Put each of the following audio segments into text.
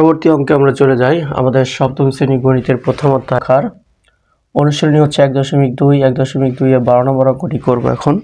পরবর্তী অঙ্কে আমরা চলে যাই। আমাদের সপ্তম শ্রেণি গণিতের প্রথম অধ্যায়কার অনুশীলনী হচ্ছে এক দশমিক দুই, এক দশমিক দুই বারো নম্বর অঙ্কটি করব এখন।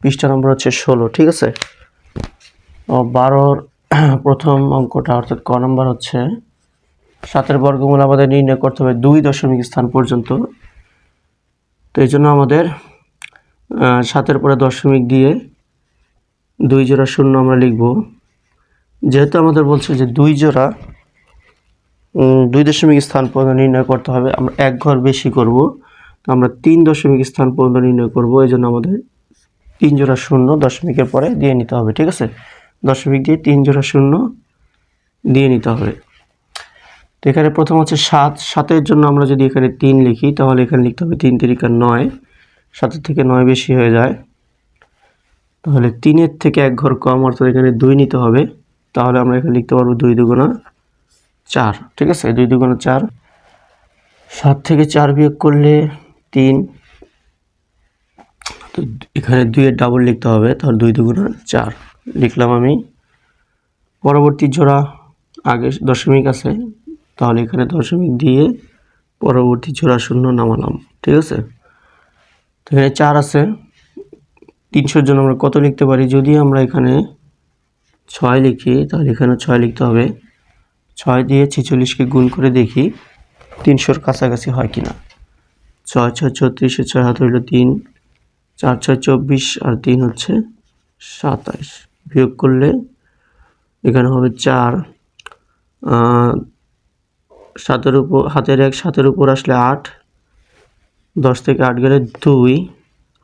পৃষ্ঠা নম্বর হচ্ছে ষোলো, ঠিক আছে? বারোর প্রথম অঙ্কটা, অর্থাৎ ক নম্বর হচ্ছে, সাতের বর্গমূল আমাদের নির্ণয় করতে হবে দুই দশমিক স্থান পর্যন্ত। তো এই জন্য আমাদের সাতের পরে দশমিক দিয়ে দুই জোড়া শূন্য আমরা লিখব। যেহেতু আমাদের বলছে যে দুই জোড়া দুই দশমিক স্থান পর্যন্ত নির্ণয় করতে হবে। আমরা এক ঘর বেশি করব আমরা তিন দশমিক স্থান পর্যন্ত নির্ণয় করব। এই জন্য আমাদের তিন জোড়া শূন্য দশমিকের পরে দিয়ে নিতে হবে, ঠিক আছে? দশমিক দিয়ে তিন জোড়া শূন্য দিয়ে নিতে হবে। তো এখানে প্রথম হচ্ছে সাত। সাতের জন্য আমরা যদি এখানে তিন লিখি, তাহলে এখানে লিখতে হবে তিন তিরিকা নয়। সাতের থেকে নয় বেশি হয়ে যায়। তাহলে তিনের থেকে এক ঘর কম, অর্থাৎ এখানে দুই নিতে হবে। তাহলে আমরা এখানে লিখতে পারব দুই দুগুণা চার, ঠিক আছে? দুই দুগুণা চার। সাত থেকে চার বিয়োগ করলে তিন। তো এখানে দুইয়ের ডাবল লিখতে হবে, তাহলে দুই দুগুণা চার। লিখলাম আমি। পরবর্তী জোড়া আগে দশমিক আছে, তাহলে এখানে দশমিক দিয়ে পরবর্তী জোড়া শূন্য নামালাম, ঠিক আছে? তো এখানে চার আছে। তিনশোর জন্য আমরা কত লিখতে পারি? যদি আমরা এখানে ছয় লিখি, তাহলে এখানে ছয় লিখতে হবে। ছয় দিয়ে ছেচল্লিশকে গুণ করে দেখি তিনশোর কাছাকাছি হয় কিনা। ছয় ছয় ছত্রিশে ছয় হাত হইল তিন, চার, ছয়, চব্বিশ, আর তিন হচ্ছে সাতাইশ। বিয়োগ করলে এখানে হবে চার সাতের উপর, হাতের এক, সাতের উপর আসলে আট, দশ থেকে আট গেলে দুই,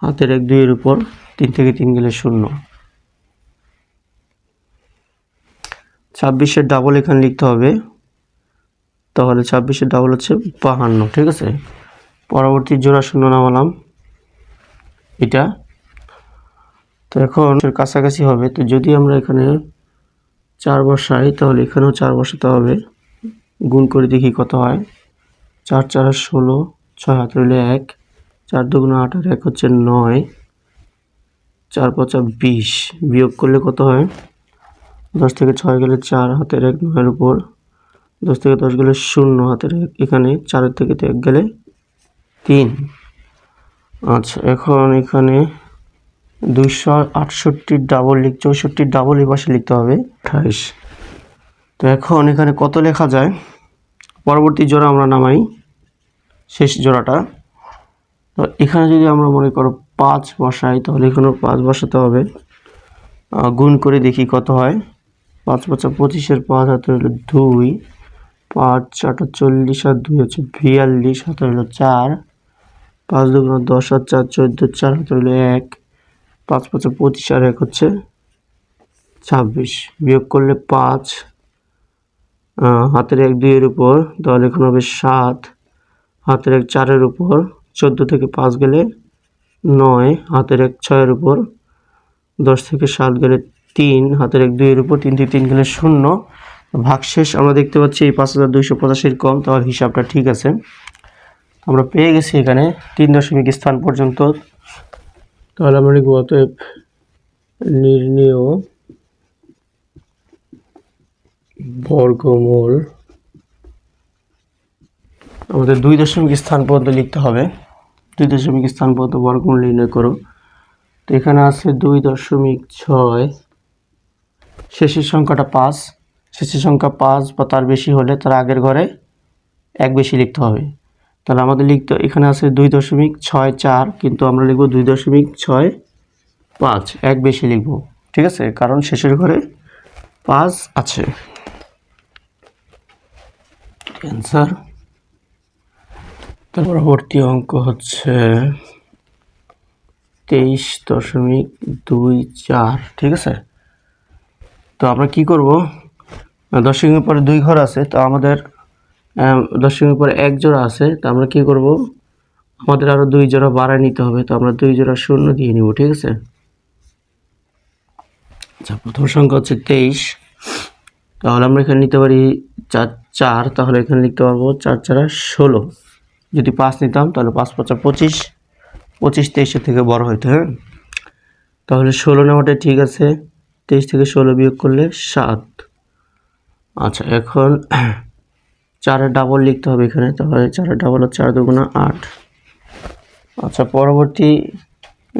হাতের এক, দুইয়ের উপর তিন থেকে তিন গেলে শূন্য। ছাব্বিশের ডাবল এখানে লিখতে হবে। তাহলে ছাব্বিশের ডাবল হচ্ছে বাহান্ন, ঠিক আছে? পরবর্তী জোড়া শূন্য নামালাম। এটা। তো এখন কাছাকাছি হবে। তো যদি আমরা এখানে চার বসাই, তাহলে এখানেও চার বসাতে হবে। গুণ করে দেখি কত হয়। চার চার ষোলো, ছয় হাত রইলে এক, চার দুগুণ আট আর এক হচ্ছে নয়, চার পাঁচা বিশ। বিয়োগ করলে কত হয়? দশ থেকে ছয় গেলে চার হাতের এক নয়ের উপর, দশ থেকে দশ গেলে শূন্য হাতের এক, এখানে চারের থেকে এক গেলে তিন। আচ্ছা এখন এখানে দুইশো আটষট্টির ডাবল লিখ চৌষট্টির ডাবল এই পাশে লিখতে হবে। আঠাইশ। তো এখন এখানে কত লেখা যায়? পরবর্তী জোড়া আমরা নামাই, শেষ জোড়াটা। তো এখানে যদি আমরা মনে করো পাঁচ বসাই, তাহলে এখানেও পাঁচ বসাতে হবে। গুণ করে দেখি কত হয়। পাঁচ পাঁচা পঁচিশের পাঁচ হাতে হলো দুই, পাঁচ চারটা চল্লিশ আর দুই হচ্ছে বিয়াল্লিশ হাতে হলো চার, পাঁচ দুগুণ দশ আর চার চোদ্দ, চার হাতে হলো এক, পাঁচ পাঁচা পঁচিশ আর এক হচ্ছে ছাব্বিশ। বিয়োগ করলে পাঁচ হাতের এক দুইয়ের উপর তাহলে এখন হবে সাত, হাতের এক চারের উপর, চোদ্দ থেকে পাঁচ গেলে নয়, হাতের এক ছয়ের উপর দশ থেকে সাত গেলে তিন, হাতের এক দুইয়ের উপর তিন থেকে তিন গেলে শূন্য। ভাগশেষ আমরা দেখতে পাচ্ছি এই পাঁচ হাজার দুইশো পঁচাশির কম, তাহলে হিসাবটা ঠিক আছে। আমরা পেয়ে গেছি এখানে তিন দশমিক স্থান পর্যন্ত। তাহলে আমরা লিখব অতএব নির্ণেয় বর্গমূল। আমাদের দুই দশমিক স্থান পর্যন্ত লিখতে হবে। দুই দশমিক স্থান পর্যন্ত বর্গমূল নির্ণয় করো। তো এখানে আছে দুই দশমিক ছয়। শেষের সংখ্যাটা পাঁচ। শেষের সংখ্যা পাঁচ বা তার বেশি হলে তার আগের ঘরে এক বেশি লিখতে হবে। তাহলে আমাদের লিখতে, এখানে আছে দুই দশমিক ছয় চার, কিন্তু আমরা লিখব দুই দশমিক ছয় পাঁচ, এক বেশি লিখব। ঠিক আছে? কারণ শেষের ঘরে পাঁচ আছে। অ্যান্সার তার পরবর্তী অঙ্ক হচ্ছে তেইশ দশমিক দুই চার, ঠিক আছে? তো আমরা কি করব? দশমিকের পরে দুই ঘর আছে, তো আমাদের দশমিকের পরে এক জোড়া আছে, তো আমরা কি করব? আমাদের আরও দুই জোড়া বাড়ায় নিতে হবে, তো আমরা দুই জোড়া শূন্য দিয়ে নিব, ঠিক আছে? আচ্ছা প্রথম সংখ্যা হচ্ছে তেইশ। তাহলে আমরা এখানে নিতে পারি চার চার, তাহলে এখানে লিখতে পারব চার চারা ষোলো। যদি পাঁচ নিতাম, তাহলে পাঁচ পাঁচা পঁচিশ পঁচিশ তেইশের থেকে বড় হইতো হ্যাঁ? তাহলে ষোলো নেওয়াটাই ঠিক আছে। তেইশ থেকে ষোলো বিয়োগ করলে সাত। আচ্ছা এখন চারের ডাবল লিখতে হবে এখানে, তাহলে চারের ডাবল হচ্ছে চার দুগুণা আট। আচ্ছা পরবর্তী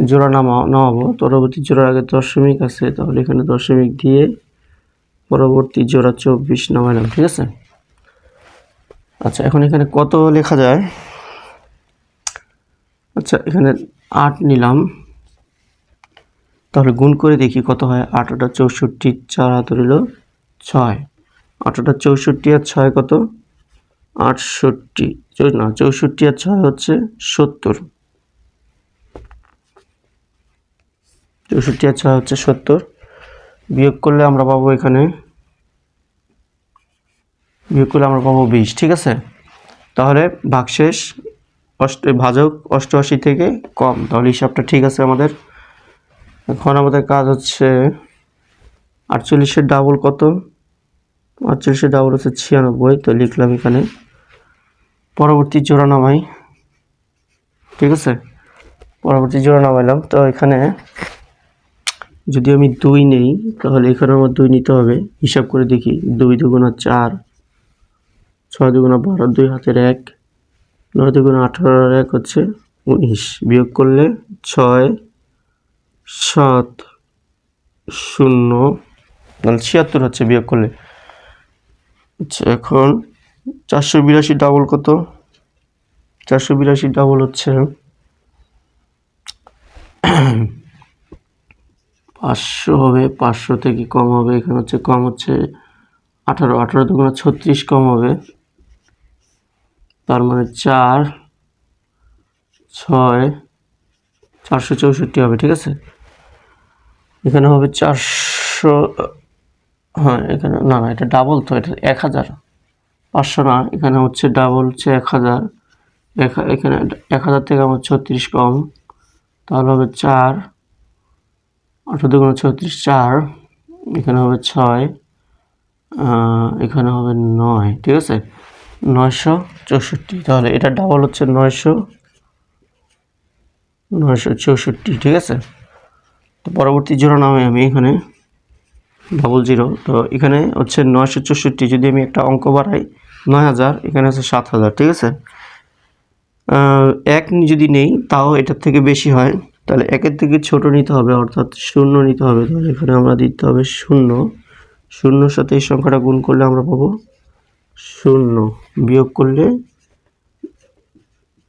জোড়া নামা নামাবো। পরবর্তী জোড়ার আগে দশমিক আছে, তাহলে এখানে দশমিক দিয়ে পরবর্তী জোড়া চব্বিশ নামাইলাম, ঠিক আছে? আচ্ছা এখন এখানে কত লেখা যায়? আচ্ছা এখানে আট নিলাম। তাহলে গুণ করে দেখি কত হয়? আটটা চৌষট্টি, চার হাত রইল ছয়। আটটা চৌষট্টি আর ছয় কত? আটষট্টি। না, চৌষট্টি আর ছয় হচ্ছে সত্তর। চৌষট্টি আর ছয় হচ্ছে সত্তর। বিয়োগ করলে আমরা পাবো এখানে, বিয়োগ করলে আমরা পাবো বিশ, ঠিক আছে? তাহলে ভাগশেষ অষ্ট ভাজক অষ্টআশি থেকে কম। তাহলে হিসাবটা ঠিক আছে আমাদের। এখন আমাদের কাজ হচ্ছে আটচল্লিশের ডাবল কত? আটচল্লিশের ডাবল হচ্ছে ছিয়ানব্বই, তো লিখলাম এখানে। পরবর্তী জোড়া নামাই। ঠিক আছে? পরবর্তী জোড়া নামাইলাম। তো এখানে যদি আমি দুই নেই, তাহলে এখানে আমার দুই নিতে হবে। হিসাব করে দেখি। দুই দুগুণা চার, ছয় দুগুণা বারো, দুই হাতের এক, নয় দুগুণা আঠারো, এক হচ্ছে উনিশ। বিয়োগ করলে ছয় সাত শূন্য। মানে ছিয়াত্তর হচ্ছে বিয়োগ করলে। আচ্ছা এখন চারশো বিরাশি ডাবল কত? চারশো বিরাশি ডাবল হচ্ছে পাঁচশো হবে, পাঁচশো থেকে কম হবে, এখানে হচ্ছে কম হচ্ছে আঠারো আঠারো দুগুণা ছত্রিশ কম হবে। তার মানে চার, ছয়, চারশো চৌষট্টি হবে, ঠিক আছে? এখানে হবে চারশো হ্যাঁ এখানে, না না, এটা ডাবল তো, এটা এক হাজার। পাঁচশো না, এখানে হচ্ছে ডাবল হচ্ছে এক হাজার। এখানে এক হাজার থেকে আমার ছত্রিশ কম। তাহলে হবে চার। আঠারো দুগুণ ছত্রিশ, চার। এখানে হবে ছয়। এখানে হবে নয়, ঠিক আছে? নয়শো চৌষট্টি, তাহলে এটা ডাবল হচ্ছে নয়শো নয়শো চৌষট্টি, ঠিক আছে? তো পরবর্তী জিরো নামে আমি এখানে ডাবল জিরো তো এখানে হচ্ছে নয়শো চৌষট্টি, যদি আমি একটা অঙ্ক বাড়াই, নয় হাজার, এখানে হচ্ছে সাত হাজার, ঠিক আছে? এক যদি নেই, তাও এটার থেকে বেশি হয়, তাহলে একের থেকে ছোট নিতে হবে, অর্থাৎ শূন্য নিতে হবে। তাহলে এখানে আমরা দিতে হবে শূন্য। শূন্যর সাথে এই সংখ্যাটা গুণ করলে আমরা পাবো শূন্য। বিয়োগ করলে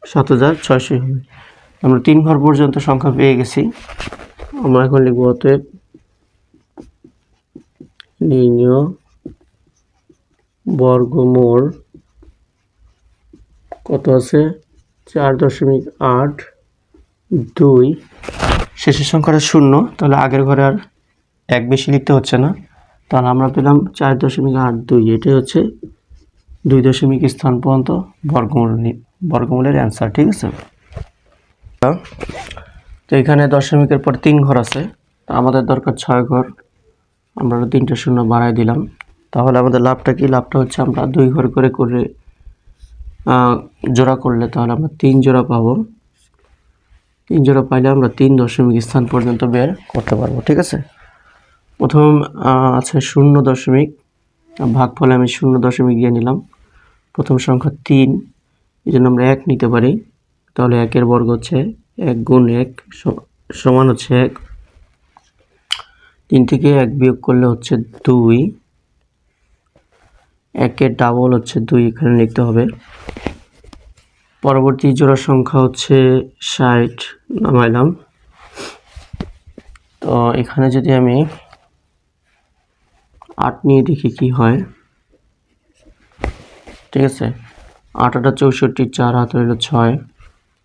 সাত হাজার ছয়শো। হবে আমরা তিন ঘর পর্যন্ত সংখ্যা পেয়ে গেছি। আমরা এখন লিখব অতএব নির্ণয় বর্গমূল কত আছে? চার দশমিক আট দুই। শেষের সংখ্যাটা শূন্য, তাহলে আগের ঘরে আর এক বেশি লিখতে হচ্ছে না। তাহলে আমরা পেলাম চার দশমিক আট দুই, এটাই হচ্ছে দুই দশমিক স্থান পর্যন্ত বর্গমূল বর্গমূলের অ্যান্সার ঠিক আছে? তো এখানে দশমিকের পর তিন ঘর আছে। তো আমাদের দরকার ছয় ঘর। আমরা তিনটা শূন্য বাড়াই দিলাম। তাহলে আমাদের লাভটা কি? লাভটা হচ্ছে আমরা দুই ঘর করে করে জোড়া করলে তাহলে আমরা তিন জোড়া পাবো। তিন জোড়া পাইলে আমরা তিন দশমিক স্থান পর্যন্ত বের করতে পারব, ঠিক আছে? প্রথম আছে শূন্য দশমিক। ভাগ ফলে আমি শূন্য দশমিক দিয়ে নিলাম। প্রথম সংখ্যা তিন। এই জন্য আমরা এক নিতে পারি। তাহলে একের বর্গ হচ্ছে এক গুণ এক সমান হচ্ছে এক। তিন থেকে এক বিয়োগ করলে হচ্ছে দুই। একের ডাবল হচ্ছে দুই, এখানে লিখতে হবে। পরবর্তী জোড়া সংখ্যা হচ্ছে ষাট নামাইলাম তো এখানে যদি আমি আট নিয়ে দেখি কি হয়। ঠিক আছে? আট আটা চৌষট্টি, চার হাত হইল ছয়।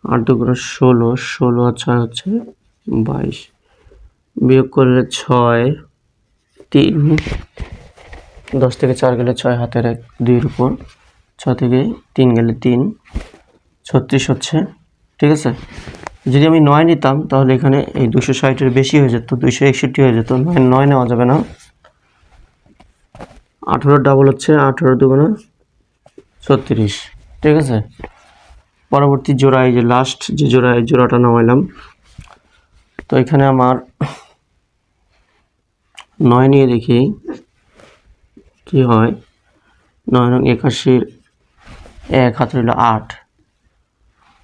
আট দুগুণ ষোলো ষোলো আর ছয় হচ্ছে বাইশ। বিয়োগ করলে ছয়, তিন, দশ থেকে চার গেলে ছয়, হাতের এক, দুইয়ের উপর। ছয় থেকে তিন গেলে তিন, ছত্রিশ হচ্ছে, ঠিক আছে? যদি আমি নয় নিতাম, তাহলে এখানে এই দুশো ষাটের বেশি হয়ে যেত দুশো একষট্টি হয়ে যেত, নয় নয় নেওয়া যাবে না। আঠেরো ডাবল হচ্ছে আঠেরো দুগুণে ছত্রিশ, ঠিক আছে? পরবর্তী জোড়া এই যে লাস্ট যে জোড়া এই জোড়াটা নামাইলাম, তো এখানে আমার নয় নিয়ে দেখি কি হয়। নয় নং একাশির এক, হাত রইল আট।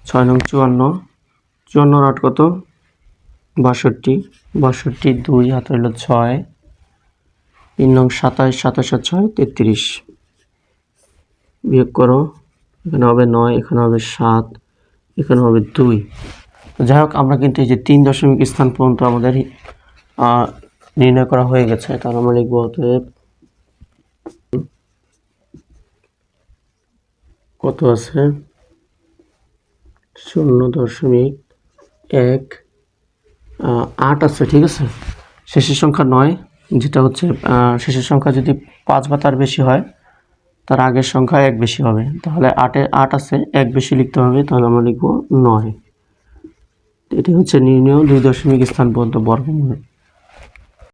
ছয় নং চুয়ান্ন। চুয়ান্নর আট কত? বাষট্টি। বাষট্টি দুই, হাত রইল ছয়। তিন নং সাতাশ সাতাশ ছয় তেত্রিশ। বিয়োগ করো। এখানে হবে নয়, এখানে হবে সাত, এখানে হবে দুই। যাই হোক, আমরা কিন্তু এই যে তিন দশমিক স্থান পর্যন্ত আমাদের নির্ণয় করা হয়ে গেছে। তাহলে আমরা লিখব অতএব কত আছে? শূন্য দশমিক এক আট আছে, ঠিক আছে? শেষের সংখ্যা নয়, যেটা হচ্ছে শেষের সংখ্যা যদি পাঁচ বা তার বেশি হয় তার আগের সংখ্যা এক বেশি হবে। তাহলে আটে আট আছে, এক বেশি লিখতে হবে, তাহলে আমরা লিখব নয়। এটি হচ্ছে নির্ণয় দুই দশমিক স্থান পর্যন্ত বর্গমূল।